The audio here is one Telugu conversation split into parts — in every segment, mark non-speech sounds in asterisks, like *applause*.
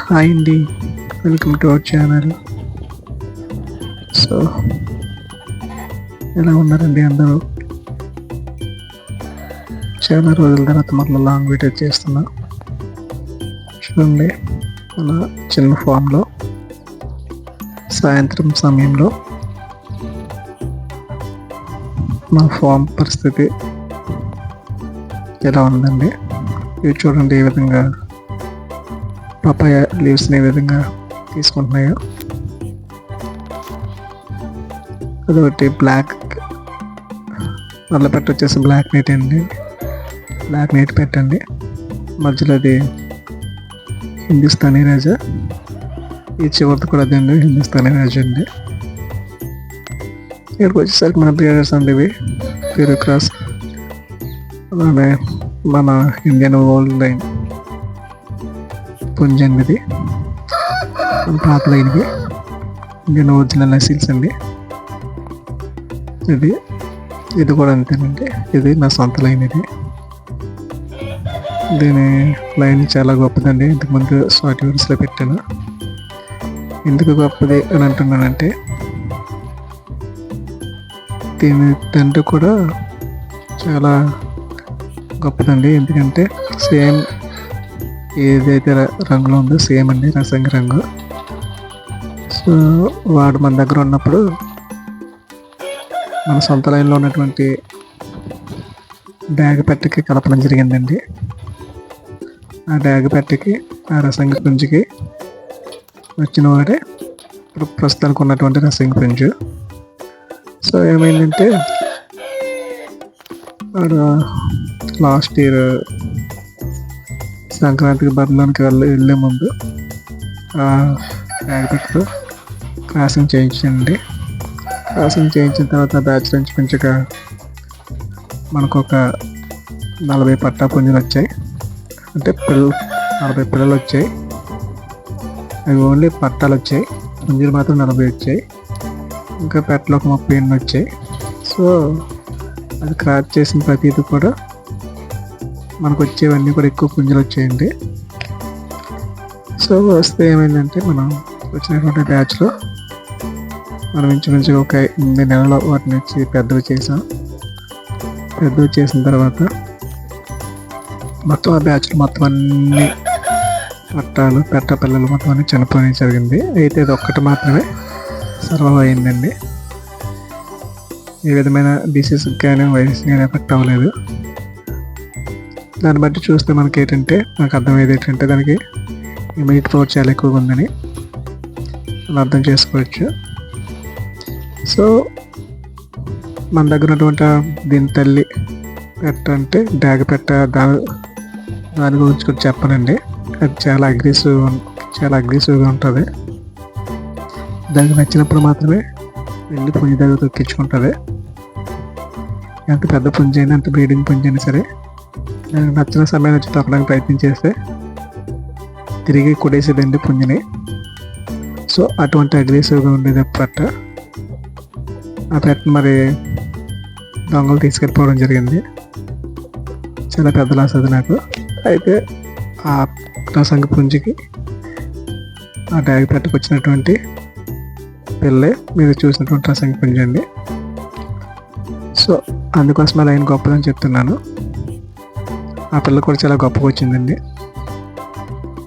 హాయ్ అండి. Welcome to our channel. So ఎలా ఉన్నారండి అందరూ? చాలా రోజుల తర్వాత మళ్ళీ లాంగ్ వీడియో చేస్తున్నా. చూడండి మన చిన్న ఫామ్లో సాయంత్రం సమయంలో మా ఫామ్ పరిస్థితి ఎలా ఉందండి? ఇవి చూడండి ఏ విధంగా. పపాయ లీవ్స్ని ఏ విధంగా తీసుకుంటున్నాయో. అదొకటి బ్లాక్ నల్లపెట్ట వచ్చేసి బ్లాక్ నైట్ అండి. బ్లాక్ నైట్ పెట్టండి మధ్యలో అది హిందుస్థానీ రాజా. ఈ చివరిది కూడా అదండి హిందుస్థానీ రాజా అండి. ఇక్కడికి వచ్చేసరికి మన బ్రీడర్స్ అండి ఇవి పేరు క్రాస్. అలానే మన ఇండియన్ ఓల్డ్ లైన్. పుంజండి *gasps* పాత లైన్వి ఇండియన్ ఒరిజినల్ నసిల్స్ అండి. ఇది. ఇది కూడా అంతేనండి. ఇది నా సొంత లైన్ ఇది. దీని లైన్ చాలా గొప్పదండి. ఇంతకుముందు షార్ట్ వీడియోస్లో పెట్టాను. ఎందుకు గొప్పది అని అంటున్నానంటే దీని తండ్రి కూడా చాలా గొప్పదండి. ఎందుకంటే సేమ్ ఏదైతే రంగులో ఉందో సేమ్ అండి రసంగి రంగు. సో వాడు మన దగ్గర ఉన్నప్పుడు మన సొంత లైన్లో ఉన్నటువంటి డ్యాగ్ పెట్టకి కలపడం జరిగిందండి. ఆ డ్యాగ్ పెట్టకి ఆ రసంగి పుంజుకి వచ్చిన వాడే ఇప్పుడు ప్రస్తుతానికి ఉన్నటువంటి రసంగి పుంజు. సో ఏమైందంటే వాడు లాస్ట్ ఇయర్ సంక్రాంతికి బరిలోనికి వెళ్ళి వెళ్ళే ముందు ఆ క్రాసింగ్ చేయించండి. క్రాసింగ్ చేయించిన తర్వాత బ్యాచ్ నుంచి పెంచగా మనకు ఒక నలభై పట్టా పుంజులు వచ్చాయి. అంటే పిల్లలు నలభై పిల్లలు వచ్చాయి. అవి ఓన్లీ పట్టాలు వచ్చాయి. పుంజులు మాత్రం నలభై వచ్చాయి. ఇంకా పెట్టలో ఒక ముప్పై ఎన్ని వచ్చాయి. సో అది క్రాఫ్ట్ చేసిన ప్రతిది కూడా మనకు వచ్చేవన్నీ కూడా ఎక్కువ పుంజులు వచ్చాయండి. సో వస్తే ఏమైందంటే మనం వచ్చినటువంటి బ్యాచ్లో మనం ఇంచుమించుగా ఒక ఎనిమిది నెలలు వాటిని వచ్చి పెద్దవి చేసాం. పెద్దవి చేసిన తర్వాత మొత్తం ఆ బ్యాచ్లు మొత్తం అన్ని పట్టాలు పెట్ట పిల్లలు మొత్తం అన్ని చనిపోవడం జరిగింది. అయితే ఇది ఒక్కటి మాత్రమే సర్వైవ్ అయిందండి. ఏ విధమైన డిసీజ్ కానీ వైరస్ కానీ ఎఫెక్ట్ అవ్వలేదు. దాన్ని బట్టి చూస్తే మనకి ఏంటంటే మనకు అర్థమయ్యేది ఏంటంటే దానికి ఇమీడియట్ పవర్ చాలా ఎక్కువగా ఉందని అలా అర్థం చేసుకోవచ్చు. సో మన దగ్గర ఉన్నటువంటి దీని తల్లి పెట్ట అంటే డాగ పెట్ట దాని దాని గురించి కూడా చెప్పనండి. అది చాలా అగ్రెసివ్ చాలా అగ్రెసివ్గా ఉంటుంది. దానికి నచ్చినప్పుడు మాత్రమే వెళ్ళి పుంజి దగ్గర తొక్కించుకుంటుంది ఎంత పెద్ద పుంజైనా అంత ఎంత బ్రీడింగ్ పుంజైనా అయినా సరే దానికి నచ్చిన సమయం వచ్చి తొక్కడానికి ప్రయత్నం చేస్తే తిరిగి కొడేసేదండి పుంజుని. సో అటువంటి అగ్రెసివ్గా ఉండేది పట్ట ఆ పెట్ట మరి దొంగలు తీసుకెళ్ళిపోవడం జరిగింది. చాలా పెద్ద లాస్ అది నాకు. అయితే ఆ ప్రసంగ పుంజికి ఆ డ్యాగ్ పెట్టకు వచ్చినటువంటి పిల్లే మీరు చూసినటువంటి రసంగి పుంజండి. అండి సో అందుకోసం అలా ఆయన గొప్పదని చెప్తున్నాను. ఆ పిల్ల కూడా చాలా గొప్పగా వచ్చిందండి.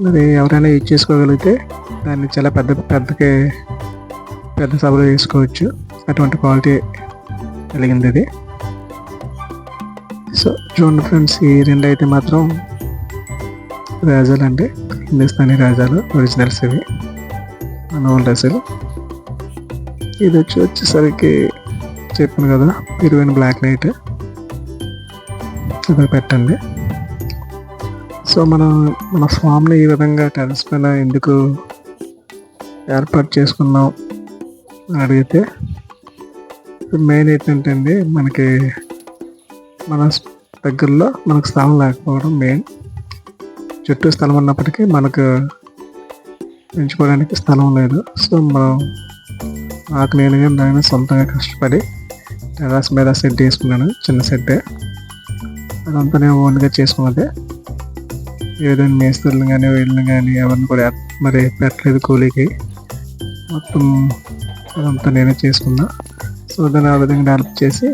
మరి ఎవరైనా యూజ్ చేసుకోగలిగితే దాన్ని చాలా పెద్ద పెద్దకి పెద్ద సభలో వేసుకోవచ్చు. అటువంటి క్వాలిటీ కలిగింది ఇది సో చూడండి ఫ్రెండ్స్ ఈ రెండు అయితే మాత్రం రాజాలు అండి హిందుస్థానీ రాజాలు ఒరిజినల్స్ ఇవి. మన ఓల్డ్ ఇది వచ్చి వచ్చేసరికి చెప్పాను కదా ఇరవై బ్లాక్ లైట్ ఇది పెట్టండి. సో మనం మన ఫామ్ని ఈ విధంగా టెరస్ పైన ఎందుకు ఏర్పాటు చేసుకున్నాం అని అడిగితే మెయిన్ ఏంటంటే అండి మనకి మన దగ్గరలో మనకు స్థలం లేకపోవడం మెయిన్. చుట్టూ స్థలం ఉన్నప్పటికీ మనకు పెంచుకోవడానికి స్థలం లేదు. సో మనం నాకు నేనుగా నేను సొంతంగా కష్టపడి టెరాస్ మీద సెట్ చేసుకున్నాను చిన్న సెట్టే. అదంతా నేను ఓన్గా చేసుకున్నదే. ఏదైనా మేస్తర్లు కానీ వీళ్ళని కానీ ఎవరిని కూడా మరి పెట్టలేదు కూలీకి. మొత్తం అదంతా నేనే చేసుకున్నా. సో దాన్ని ఆ విధంగా డెవలప్ చేసి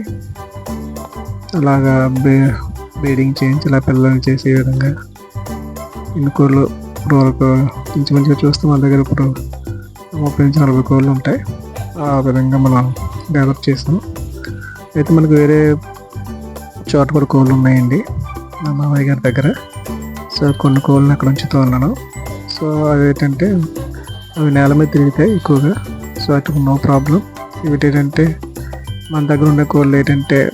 అలాగా బే బీడింగ్ చేయించి ఇలా పిల్లల్ని చేసే విధంగా ఇన్ని కోళ్ళు ఇప్పుడు వరకు మంచిగా చూస్తే మన దగ్గర ఇప్పుడు ముప్పై నుంచి నలభై కోళ్ళు ఉంటాయి. ఆ విధంగా మనం డెవలప్ చేసాం. అయితే మనకు వేరే చోట కూడా కోళ్ళు ఉన్నాయండి. మా మామయ్య గారి దగ్గర. సో కొన్ని కోళ్ళని అక్కడ ఉంచుతూ ఉన్నాను. సో అవి ఏంటంటే అవి నేల మీద తిరుగుతాయి ఎక్కువగా. సో వాటికి నో ప్రాబ్లం ఇవి ఏంటంటే మన దగ్గర ఉండే కోళ్ళు ఏంటంటే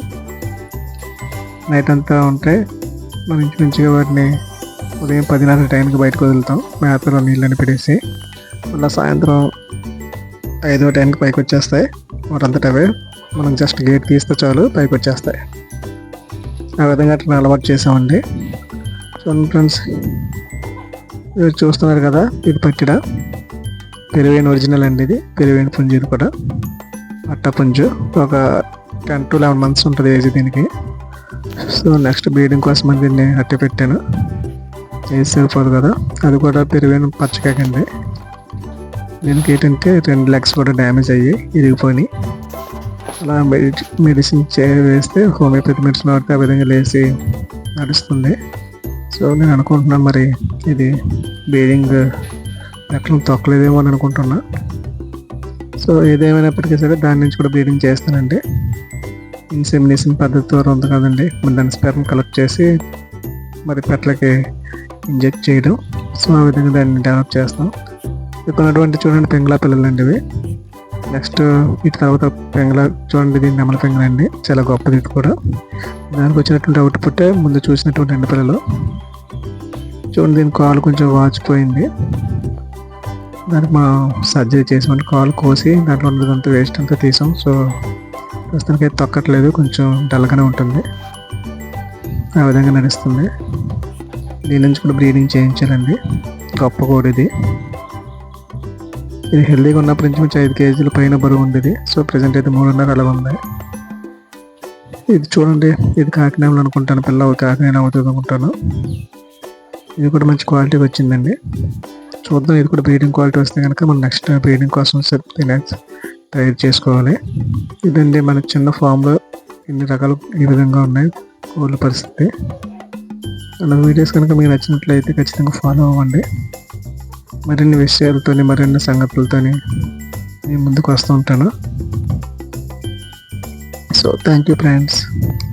నైట్ అంతా ఉంటాయి. మనం ఇంచుమించుగా వాటిని ఉదయం పదిన్నర టైంకి బయటకు వదులుతాం. మేతలో నీళ్ళని పెట్టేసి మళ్ళీ సాయంత్రం ఐదో టైంకి పైకి వచ్చేస్తాయి. వాటంతట అవే మనం జస్ట్ గేట్ తీస్తే చాలు పైకి వచ్చేస్తాయి. ఆ విధంగా అట్లా అలవాటు చేసామండి. చూడండి ఫ్రెండ్స్ మీరు చూస్తున్నారు కదా ఇది పట్టిడ. పెరువైన ఒరిజినల్ అండి ఇది. పెరువైన పుంజు ఇది కూడా. అట్ట పుంజు. ఒక టెన్ టు లెవెన్ మంత్స్ ఉంటుంది ఏజ్ దీనికి. సో నెక్స్ట్ బ్రీడింగ్ కోసం అని దీన్ని అట్టి పెట్టాను. ఏజ్ సరిపోదు కదా. అది కూడా పెరువైన పచ్చకాకండి. దీనికి ఏంటంటే రెండు లెగ్స్ కూడా డ్యామేజ్ అయ్యి ఇరిగిపోయి అలా మెడి- మెడిసిన్ చే వేస్తే హోమియోపతి మెడిసిన్ వాడితే ఆ విధంగా లేచి నడుస్తుంది. సో నేను అనుకుంటున్నాను మరి ఇది బేరింగ్ ఎట్లా తొక్కలేదేమో అని అనుకుంటున్నా. సో ఏదేమైనప్పటికీ సరే దాని నుంచి కూడా బ్రీడింగ్ చేస్తానండి. ఇన్సెమినేషన్ పద్ధతి ద్వారా ఉంది కదండి. మరి దాని స్పెర్మ్ కలెక్ట్ చేసి మరి పెట్టలకి ఇంజెక్ట్ చేయడం. సో ఆ విధంగా దాన్ని డెవలప్ చేస్తాం. ఇక్కడ చూడండి పెంగళ పిల్లలు అండి ఇవి. నెక్స్ట్ వీటి తర్వాత పెంగళ చూడండి ఇది నెమల పెంగళ అండి చాలా గొప్పది ఇది కూడా. దానికి వచ్చినటువంటి అవుట్పుట్ ముందు చూసినటువంటి ఎండపిల్లలు. పిల్లలు చూడండి దీని కాలు కొంచెం వాచిపోయింది. దానికి మనం సర్జరీ చేసామంటే కాలు కోసి దాంట్లో ఉన్నదంతా వేస్ట్ అంతా తీసాం. సో ప్రస్తుతానికి అయితే తొక్కట్లేదు. కొంచెం డల్గానే ఉంటుంది. ఆ విధంగా నడుస్తుంది. దీని నుంచి కూడా బ్రీడింగ్ చేయించాలండి. గొప్ప కోడి ఇది. ఇది హెల్దీగా ఉన్నప్పటి నుంచి కొంచెం ఐదు కేజీల పైన బరువు ఉండేది. సో ప్రజెంట్ అయితే మూడున్నర అలా ఉంది. ఇది చూడండి. ఇది కాకినాడలో అనుకుంటాను. పిల్ల కాకినాడ అవుతుంది అనుకుంటాను. ఇది కూడా మంచి క్వాలిటీ వచ్చిందండి. చూద్దాం ఇది కూడా బ్రీడింగ్ క్వాలిటీ వస్తే కనుక మనం నెక్స్ట్ బ్రీడింగ్ కోసం తయారు చేసుకోవాలి. ఇదండి మన చిన్న ఫామ్లో ఇన్ని రకాలు ఈ విధంగా ఉన్నాయి కోళ్ళ పరిస్థితి. అలా వీడియోస్ కనుక మీకు నచ్చినట్లయితే ఖచ్చితంగా ఫాలో అవ్వండి. మరిన్ని విషయాలతోని మరిన్ని సంగతులతోని నేను ముందుకు వస్తూ ఉంటాను. So thank you friends